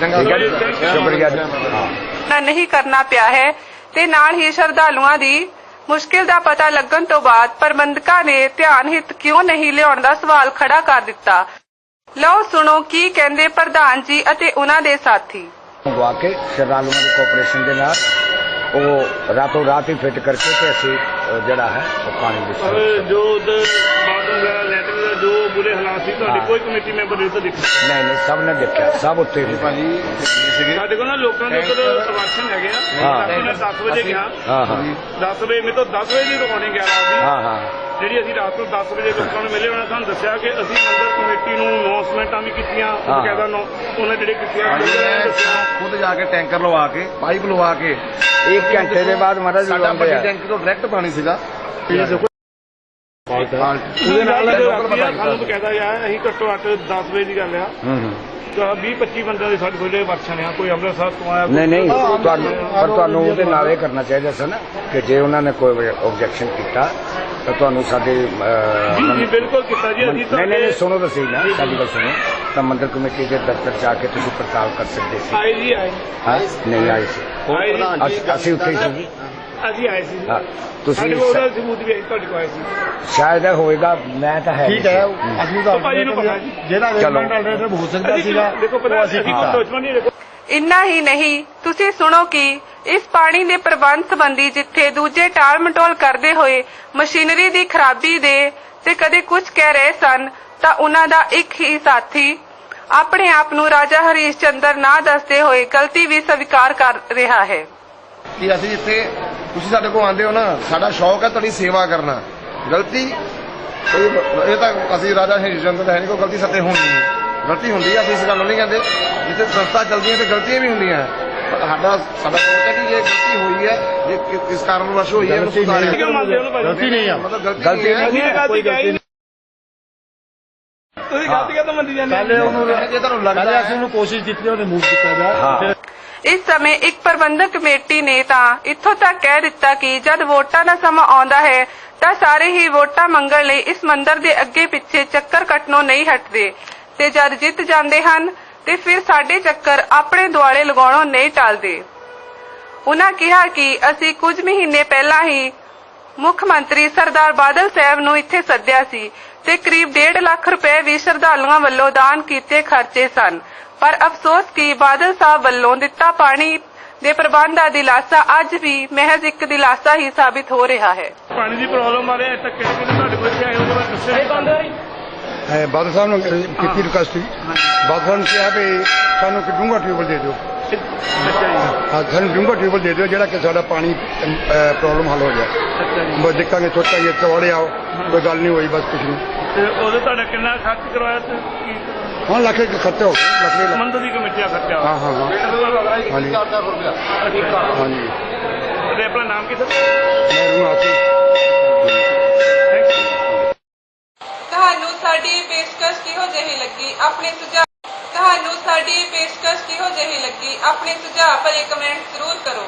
ਚੰਗਾ। ਠੀਕ ਹੈ ਜੀ। ਸ਼ੁਕਰੀਆ ਜੀ। ਹਾਂ ਨਾ ਨਹੀਂ ਕਰਨਾ ਪਿਆ ਹੈ ਤੇ ਨਾਲ ਹੀ ਸ਼ਰਧਾਲੂਆਂ ਦੀ ਮੁਸ਼ਕਿਲ ਦਾ ਪਤਾ ਲੱਗਣ ਤੋਂ ਬਾਅਦ ਪ੍ਰਬੰਧਕਾਂ ਨੇ ਧਿਆਨ ਹਿੱਤ ਕਿਉਂ ਨਹੀਂ ਲਿਆਉਣ ਦਾ ਸਵਾਲ ਖੜਾ ਕਰ ਦਿੱਤਾ। ਲਓ ਸੁਣੋ ਕੀ ਕਹਿੰਦੇ ਪ੍ਰਧਾਨ ਜੀ ਅਤੇ ਉਹਨਾਂ ਦੇ ਸਾਥੀ। ਮੰਗਵਾ ਕੇ ਸ਼ਰਧਾਲੂਆਂ ਦੀ ਕੋਆਪਰੇਸ਼ਨ ਦੇ ਨਾਲ ਉਹ ਰਾਤੋਂ ਰਾਤ ਹੀ ਫਿੱਟ ਕਰਕੇ ਤੇ ਅਸੀਂ ਜਿਹੜਾ ਹੈ ਉਹ ਪਾਣੀ ਵਿੱਚ ਪਰ ਜੋ ਬਾਥਰੂਮ ਦਾ ਲੈਟਰਿੰਗ ਦਾ ਜੋ ਬੁਰੇ ਹਾਲਾਤ ਸੀ ਤੁਹਾਡੇ। ਕੋਈ ਕਮੇਟੀ ਮੈਂਬਰ ਨੇ ਤਾਂ ਦੇਖਿਆ। ਨਹੀਂ ਨਹੀਂ ਸਭ ਨੇ ਦੇਖਿਆ ਸਭ ਉੱਤੇ ਹੀ ਭਾਜੀ ਸੀਗੇ। ਸਾਡੇ ਕੋਲ ਨਾ ਲੋਕਾਂ ਦੇ ਉੱਧਰ ਪ੍ਰਵਾਸ਼ਨ ਹੈਗੇ ਆ। ਹਾਂ। ਮੈਂ 10 ਵਜੇ ਗਿਆ। ਹਾਂ ਹਾਂ। 10 ਵਜੇ ਮੇਰੇ ਤੋਂ 10 ਵਜੇ ਦੀ ਰਿਕਾਰਡਿੰਗ ਦੀ। ਹਾਂ ਹਾਂ। ਜਿਹੜੀ ਅਸੀਂ ਰਾਤ ਨੂੰ 10 ਵਜੇ ਲੋਕਾਂ ਨੂੰ ਮਿਲੇ ਉਹਨਾਂ ਸਾਨੂੰ ਦੱਸਿਆ ਕਿ ਅਸੀਂ ਮੰਦਰ ਕਮੇਟੀ ਨੂੰ ਅਨਾਉਂਸਮੈਂਟਾਂ ਵੀ ਕੀਤੀਆਂ ਹਾਂ। ਬਕਾਇਦਾ ਨੌ- ਉਹਨਾਂ ਜਿਹੜੇ ਕੀਤੀਆਂ ਭਾਜੀ ਉਹਨਾਂ ਨੇ ਮੈਂ ਦੱਸਿਆ। ਖੁਦ ਜਾ ਕੇ ਟੈਂਕਰ ਲਵਾ ਕੇ ਪਾਈਪ ਲਵਾ ਕੇ ਇੱਕ ਘੰਟੇ ਦੇ ਬਾਅਦ ਮਹਾਰਾਜ ਸਾਡਾ ਲਗਾਉਂਦੇ ਵੱਡੀ ਆ। ਟੈਂਕੀ ਤੋਂ ਡਾਇਰੈਕਟ ਪਾਣੀ ਸੀਗਾ। ਉਹਦੇ ਨਾਲ ਸਾਨੂੰ ਬਕਾਇਦਾ ਆ ਅਸੀਂ ਘੱਟੋ ਘੱਟ 10 ਵਜੇ ਦੀ ਗੱਲ ਆ। ਹੂੰ ਹੂੰ। 20 25 ਬੰਦਿਆਂ ਦੇ ਸਾਡੇ ਕੋਲੇ ਵਰਸ਼ਨ ਆ ਕੋਈ ਅੰਮ੍ਰਿਤਸਰ ਤੋਂ ਆਇਆ ਕੋਈ- ਨਹੀਂ ਨਹੀਂ ਤੁਹਾਨੂੰ ਪਰ ਤੁਹਾਨੂੰ ਉਹਦੇ ਨਾਲ ਇਹ ਕਰਨਾ ਚਾਹੀਦਾ ਸੀ ਨਾ ਕਿ ਜੇ ਉਹਨਾਂ ਨੇ ਕੋਈ ਆਬਜੈਕਸ਼ਨ ਕੀਤਾ ਤਾਂ ਤੁਹਾਨੂੰ ਸਾਡੇ ਅਹ, ਜੀ ਜੀ ਬਿਲਕੁਲ ਕੀਤਾ ਜੀ ਅਸੀਂ ਨਹੀਂ ਨਹੀਂ ਨਹੀਂ ਸੁਣੋ ਤਾਂ ਸਹੀ ਨਾ ਸਾਡੀ ਗੱਲ ਸੁਣੋ। ਤਾਂ ਮੰਦਰ ਕਮੇਟੀ ਦੇ ਦਫ਼ਤਰ ਆ ਕੇ ਤੁਸੀਂ ਪੜਤਾਲ ਕਰ ਸਕਦੇ ਸੀ। ਆਏ ਜੀ ਆਏ। ਹਾਂ ਨਹੀਂ ਆਈ ਸੀ। ਜੀ। ਅਸੀਂ- ਉੱਥੇ ਹੀ ਸੀ ਜੀ। ਅਸੀਂ ਆਏ ਸੀ ਹਾਂ ਸਾਡੇ ਤੁਸੀਂ ਕੋਲ ਉਹਦਾ ਸਬੂਤ ਵੀ ਅਸੀਂ ਤੁਹਾਡੇ ਕੋਲ ਆਏ ਸੀ ਸ਼ਾਇਦ ਇਹ ਹੋਏਗਾ ਮੈਂ ਤਾਂ ਹੈ ਠੀਕ ਨਹੀਂ ਹੈ ਸੀ। ਅਸੀਂ ਤਾਂ ਉਹ ਭਾਜੀ ਨੂੰ ਪਤਾ ਜੀ। ਜਿਹੜਾ ਚਲੋ। ਅਰੇਂਜਮੈਂਟ ਹੋ ਸਕਦਾ ਅਸੀਂ ਸੀਗਾ ਦੇਖੋ ਪਤਾ ਉਹ ਅਸੀਂ ਅਸੀਂ ਕੀਤਾ ਦੁਸ਼ਮਣ ਨਹੀਂ ਦੇਖੋ ਇੰਨਾ ਹੀ ਨਹੀਂ ਤੁਸੀਂ ਸੁਣੋ ਕਿ ਇਸ ਪਾਣੀ ਦੇ ਪ੍ਰਬੰਧ ਸੰਬੰਧੀ ਜਿੱਥੇ ਦੂਜੇ ਟਾਲ ਮਟੋਲ ਕਰਦੇ ਹੋਏ ਮਸ਼ੀਨਰੀ ਦੀ ਖਰਾਬੀ ਦੇ ਤੇ ਕਦੇ ਕੁਝ ਕਹਿ ਰਹੇ ਸਨ ਤਾਂ ਉਹਨਾਂ ਦਾ ਇੱਕ ਹੀ ਸਾਥੀ ਆਪਣੇ ਆਪ ਨੂੰ ਰਾਜਾ ਹਰੀਸ਼ ਚੰਦਰ ਨਾ ਦੱਸਦੇ ਹੋਏ ਗਲਤੀ ਵੀ ਸਵੀਕਾਰ ਕਰ ਰਿਹਾ ਹੈ। ਕਿ ਅਸੀਂ ਇੱਥੇ ਤੁਸੀਂ ਸਾਡੇ ਕੋਲ ਆਉਂਦੇ ਹੋ ਨਾ ਸਾਡਾ ਸ਼ੌਕ ਹੈ ਤੁਹਾਡੀ ਸੇਵਾ ਕਰਨਾ। ਗਲਤੀ ਕੋਈ ਇਹ ਤਾਂ ਅਸੀਂ ਰਾਜਾ ਹਰੀਜਨ ਦਾ ਹੈ ਨਹੀਂ ਕੋਈ ਗਲਤੀ ਸਾਡੇ ਹੋਣੀ ਨਹੀਂ। ਗਲਤੀ ਹੁੰਦੀ ਆ ਅਸੀਂ ਇਸ ਗੱਲ ਨੂੰ ਨਹੀਂ ਕਹਿੰਦੇ। ਜਿੱਥੇ ਸੰਸਥਾ ਚੱਲਦੀ ਹੈ ਤੇ ਗਲਤੀਆਂ ਵੀ ਹੁੰਦੀਆਂ। ਪਰ ਸਾਡਾ ਸਾਡਾ ਸੋਚ ਹੈ ਕਿ ਇਹ ਗਲਤੀ ਹੋਈ ਹੈ ਇਹ ਕਿ- ਕਿਸ ਕਾਰਨ ਵਸ਼ ਹੋਈ ਹੈ ਉਹਨੂੰ ਗਲਤੀ ਨਹੀਂ ਸੁਧਾਰਿਆ ਹੋ। ਗਲਤੀ ਆ। ਮਤਲਬ ਗਲਤੀ ਨਹੀਂ ਹੈ। ਇਹ ਗਲਤੀ ਨਹੀਂ। ਤੁਸੀਂ ਹਾਂ। ਗਲਤੀਆਂ ਤਾਂ ਮੰਨੀ ਜਾਂਦੇ ਪਹਿਲੇ ਉਹਨੂੰ ਜੇ ਤੁਹਾਨੂੰ ਲੱਗਦਾ ਪਹਿਲੇ ਹੈ। ਅਸੀਂ ਉਹਨੂੰ ਕੋਸ਼ਿਸ਼ ਕੀਤੀ ਉਹਨੇ ਮੂਵ ਕੀਤਾ ਜਾ। ਹਾਂ। ਫਿਰ ਇਸ ਸਮੇਂ ਇੱਕ ਪ੍ਰਬੰਧਕ ਕਮੇਟੀ ਨੇ ਤਾਂ ਇੱਥੋਂ ਤੱਕ ਕਹਿ ਦਿੱਤਾ ਕਿ ਜਦ ਵੋਟਾਂ ਦਾ ਸਮਾਂ ਆਉਂਦਾ ਹੈ ਤਾਂ ਸਾਰੇ ਹੀ ਵੋਟਾਂ ਮੰਗਣ ਲਈ ਇਸ ਮੰਦਿਰ ਦੇ ਅੱਗੇ ਪਿੱਛੇ ਚੱਕਰ ਕੱਟਣੋਂ ਨਹੀਂ ਹਟਦੇ। ਤੇ ਜਦ ਜਿੱਤ ਜਾਂਦੇ ਹਨ ਤੇ ਫਿਰ ਸਾਡੇ ਚੱਕਰ ਆਪਣੇ ਦੁਆਲੇ ਲਗਾਉਣੋਂ ਨਹੀਂ ਟਾਲਦੇ। ਉਹਨਾਂ ਕਿਹਾ ਕਿ ਅਸੀਂ ਕੁਝ ਮਹੀਨੇ ਪਹਿਲਾਂ ਹੀ ਮੁੱਖ ਮੰਤਰੀ ਸਰਦਾਰ ਬਾਦਲ ਸਾਹਿਬ ਨੂੰ ਇੱਥੇ ਸੱਦਿਆ ਸੀ ਤੇ ਕਰੀਬ 1.5 ਲੱਖ ਰੁਪਏ ਵੀ ਸ਼ਰਧਾਲੂਆਂ ਵੱਲੋਂ ਦਾਨ ਕੀਤੇ ਖਰਚੇ ਸਨ। ਪਰ ਅਫਸੋਸ ਕਿ ਬਾਦਲ ਸਾਹਿਬ ਵੱਲੋਂ ਦਿੱਤਾ ਪਾਣੀ ਦੇ ਪ੍ਰਬੰਧ ਦਾ ਦਿਲਾਸਾ ਅੱਜ ਵੀ ਮਹਿਜ਼ ਇੱਕ ਦਿਲਾਸਾ ਹੀ ਸਾਬਿਤ ਹੋ ਰਿਹਾ ਹੈ। ਪਾਣੀ ਦੀ ਪ੍ਰੋਬਲਮ ਬਾਰੇ ਅੱਜ ਤੱਕ ਕਿਹੜੇ ਕਿਹੜੇ ਤੁਹਾਡੇ ਕੋਲ ਆਏ ਉਹਦੇ ਬਾਰੇ ਦੱਸਿਆ ਨਹੀਂ ਅਹ ਬਾਦਲ ਸਾਹਿਬ ਨੂੰ ਕੀਤੀ ਰਿਕਵੈਸਟ ਸੀ। ਬਾਦਲ ਸਾਹਿਬ ਨੇ ਕਿਹਾ ਵੀ ਸਾਨੂੰ ਇੱਕ ਡੂੰਘਾ ਟਿਊਬਲ ਦੇ ਦਿਓ। ਅੱਛਾ ਜੀ। ਹਾਂ ਸਾਨੂੰ ਡੂੰਘਾ ਟਿਊਬਲ ਦੇ ਦਿਓ ਜਿਹੜਾ ਕਿ ਸਾਡਾ ਪਾਣੀ ਪ੍ਰੋਬਲਮ ਹੱਲ ਹੋ ਜਾਏ ਅੱਛਾ ਜੀ। ਬਸ ਦੇਖਾਂਗੇ ਛੋਟਾ ਜਿਹਾ ਚੌੜੇ ਆਓ ਕੋਈ ਗੱਲ ਨਹੀਂ ਹੋਈ ਬਸ ਕੁਛ ਨਹੀਂ। ਤੇ ਉਹਦੇ ਤੁਹਾਡਾ ਕਿੰਨਾ ਖਰਚ ਕਰਵਾਇਆ ਤੇ ਕੀ? ਹੁਣ ਲੱਖ ਇੱਕ ਖਰਚਾ ਹੋ ਗਿਆ ਲੱਖ ਦੇ ਲੱਖ ਮੰਦਰ ਦੀ ਕਮੇਟੀ ਦਾ ਖਰਚਾ। ਹਾਂ ਹਾਂ ਹਾਂ। ਹਾਂਜੀ। ਹਾਂਜੀ। ਤੇ ਆਪਣਾ ਨਾਮ ਕੀ ਸਰ? ਮੈਂ ਨੂੰ ਆਤੀ। ਤੁਹਾਨੂੰ ਸਾਡੀ ਪੇਸ਼ਕਸ਼ ਕਿਹੋ ਜਿਹੀ ਲੱਗੀ? ਆਪਣੇ ਸੁਝਾਅ ਪੇਸ਼ਕਸ਼ ਕਿਹੋ ਜਿਹੀ ਲੱਗੀ ਆਪਣੇ ਸੁਝਾਅ ਭਰੇ ਕਮੈਂਟ ਜ਼ਰੂਰ ਕਰੋ।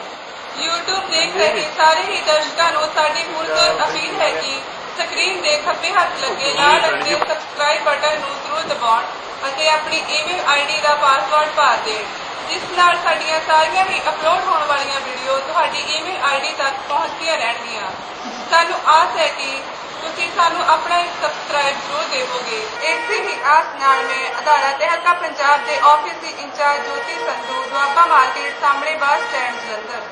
YouTube ਦੇਖ ਰਹੇ ਸਾਰੇ ਹੀ ਦਰਸ਼ਕਾਂ ਨੂੰ ਸਾਡੀ ਪੁਰਜ਼ੋਰ ਅਪੀਲ ਹੈ ਕਿ ਸਕਰੀਨ ਦੇ ਖੱਬੇ ਹੱਥ ਲੱਗੇ ਲਾਲ ਰੰਗ ਦੇ ਸਬਸਕ੍ਰਾਈਬ ਬਟਨ ਨੂੰ ਜ਼ਰੂਰ ਦਬਾਉਣ ਅਤੇ ਆਪਣੀ ਈਮੇਲ ਆਈਡੀ ਦਾ ਪਾਸਵਰਡ ਪਾ ਦੇਣ ਜਿਸ ਨਾਲ ਸਾਡੀਆਂ ਸਾਰੀਆਂ ਹੀ ਅਪਲੋਡ ਹੋਣ ਵਾਲੀਆਂ ਵੀਡੀਓ ਤੁਹਾਡੀ ਈਮੇਲ ਆਈਡੀ ਤੱਕ ਪਹੁੰਚਦੀਆਂ ਰਹਿਣਗੀਆਂ। ਸਾਨੂੰ ਆਸ ਹੈ ਕਿ ਤੁਸੀਂ ਸਾਨੂੰ ਆਪਣਾ ਇੱਕ ਸਬਸਕ੍ਰਾਈਬ ਜ਼ਰੂਰ ਦੇਵੋਗੇ। ਇਸੇ ਹੀ ਆਸ ਨਾਲ ਮੈਂ ਅਦਾਰਾ ਤਹਿਲਕਾ ਪੰਜਾਬ ਦੇ ਆਫਿਸ ਦੀ ਇੰਚਾਰਜ ਜੋਤੀ ਸੰਧੂ ਦੁਆਬਾ ਮਾਰਕੀਟ ਸਾਹਮਣੇ ਬੱਸ ਸਟੈਂਡ ਜਲੰਧਰ